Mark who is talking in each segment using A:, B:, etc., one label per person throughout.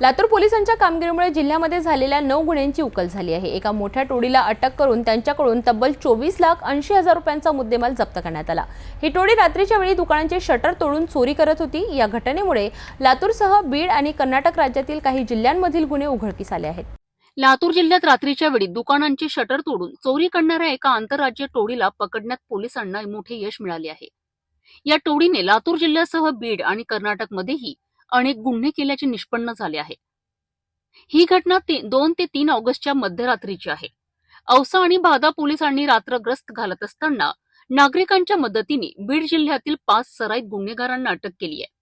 A: लातूर पोलिसांच्या कामगिरीमुळे जिल्ह्यामध्ये झालेल्या नऊ गुन्ह्यांची उकल झाली आहे. एका मोठ्या टोळीला अटक करून त्यांच्याकडून तब्बल चोवीस लाख ऐंशी हजार रुपयांचा मुद्देमाल जप्त करण्यात आला. ही टोळी रात्रीच्या वेळी दुकानांचे शटर तोडून चोरी करत होती. या घटनेमुळे लातूरसह बीड आणि कर्नाटक राज्यातील काही जिल्ह्यांमधील गुन्हे उघडकीस आले आहेत.
B: लातूर जिल्ह्यात रात्रीच्या वेळी दुकानांची शटर तोडून चोरी करणाऱ्या एका आंतरराज्य टोळीला पकडण्यात पोलिसांना मोठे यश मिळाले आहे. या टोळीने लातूर जिल्ह्यासह बीड आणि कर्नाटकमध्येही अनेक गुन्हे केल्याचे निष्पन्न झाले आहे. ही घटना दोन ते तीन ऑगस्टच्या मध्यरात्रीची आहे. औसा आणि भादा पोलिसांनी रात्रग्रस्त घालत असताना नागरिकांच्या मदतीने बीड जिल्ह्यातील पाच सराईत गुन्हेगारांना अटक केली आहे.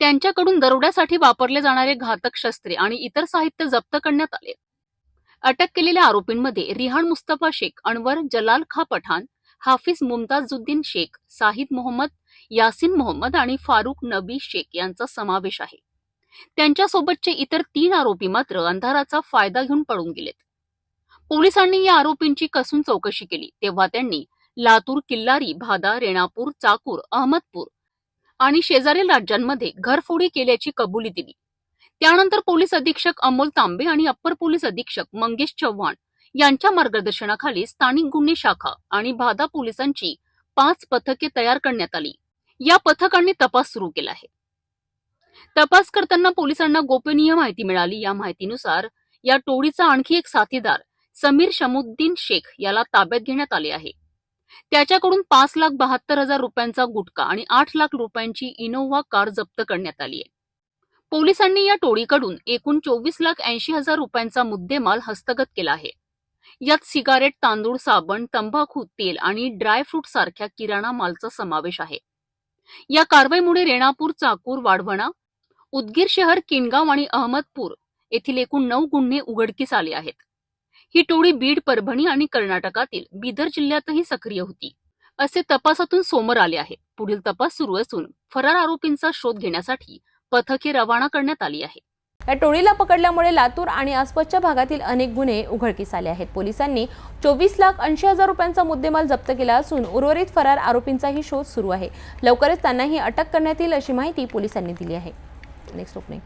B: त्यांच्याकडून दरोड्यासाठी वापरले जाणारे घातक शस्त्रे आणि इतर साहित्य जप्त करण्यात आले. अटक केलेल्या आरोपींमध्ये रिहान मुस्तफा शेख अनवर जलाल खा पठाण हाफिज मुमताजुद्दीन शेख साहिद मोहम्मद यासिन मोहम्मद आणि फारुख नबी शेख यांचा समावेश आहे. त्यांच्यासोबतचे इतर तीन आरोपी मात्र अंधाराचा फायदा घेऊन पळून गेलेत. पोलिसांनी या आरोपींची कसून चौकशी केली तेव्हा त्यांनी लातूर किल्लारी भादा रेणापूर चाकूर अहमदपूर आणि शेजारील राज्यांमध्ये घरफोडी केल्याची कबुली दिली. त्यानंतर पोलीस अधीक्षक अमोल तांबे आणि अप्पर पोलीस अधीक्षक मंगेश चव्हाण यांच्या मार्गदर्शनाखाली स्थानिक गुन्हे शाखा आणि भादा पोलिसांची पाच पथके तयार करण्यात आली. या पथकांनी तपास सुरू केला आहे. तपास करताना पोलिसांना गोपनीय माहिती मिळाली. या माहितीनुसार या टोळीचा आणखी एक साथीदार समीर शमुद्दीन शेख याला ताब्यात घेण्यात आले आहे. त्याच्याकडून पाच लाख बहात्तर हजार रुपयांचा गुटखा आणि आठ लाख रुपयांची इनोव्हा कार जप्त करण्यात आली आहे. पोलिसांनी या टोळीकडून एकूण चोवीस लाख ऐंशी हजार रुपयांचा मुद्देमाल हस्तगत केला आहे. यात सिगारेट तांदूळ साबण तंबाखू तेल आणि ड्रायफ्रूट सारख्या किराणा मालचा समावेश आहे. या कारवाईमुळे रेणापूर चाकूर वाढवणा उदगीर शहर किनगाव आणि अहमदपूर येथील एकूण नऊ गुन्हे उघडकीस आले आहेत. ही टोळी बीड परभणी आणि कर्नाटकातील बिदर जिल्ह्यातही सक्रिय होती. असे तपासातून समोर आले आहे. पुढील तपास सुरू असून फरार आरोपींचा शोध घेण्यासाठी पथके रवाना करण्यात आली आहे.
A: या टोळीला पकडल्यामुळे लातूर आणि आसपासच्या भागातील अनेक गुन्हे उघडकीस आले आहेत. पोलिसांनी चोवीस लाख ऐंशी हजार रुपयांचा मुद्देमाल जप्त केला असून उर्वरित फरार आरोपींचाही शोध सुरू आहे. लवकरच त्यांनाही अटक करण्यात येईल अशी माहिती पोलिसांनी दिली आहे. Next opening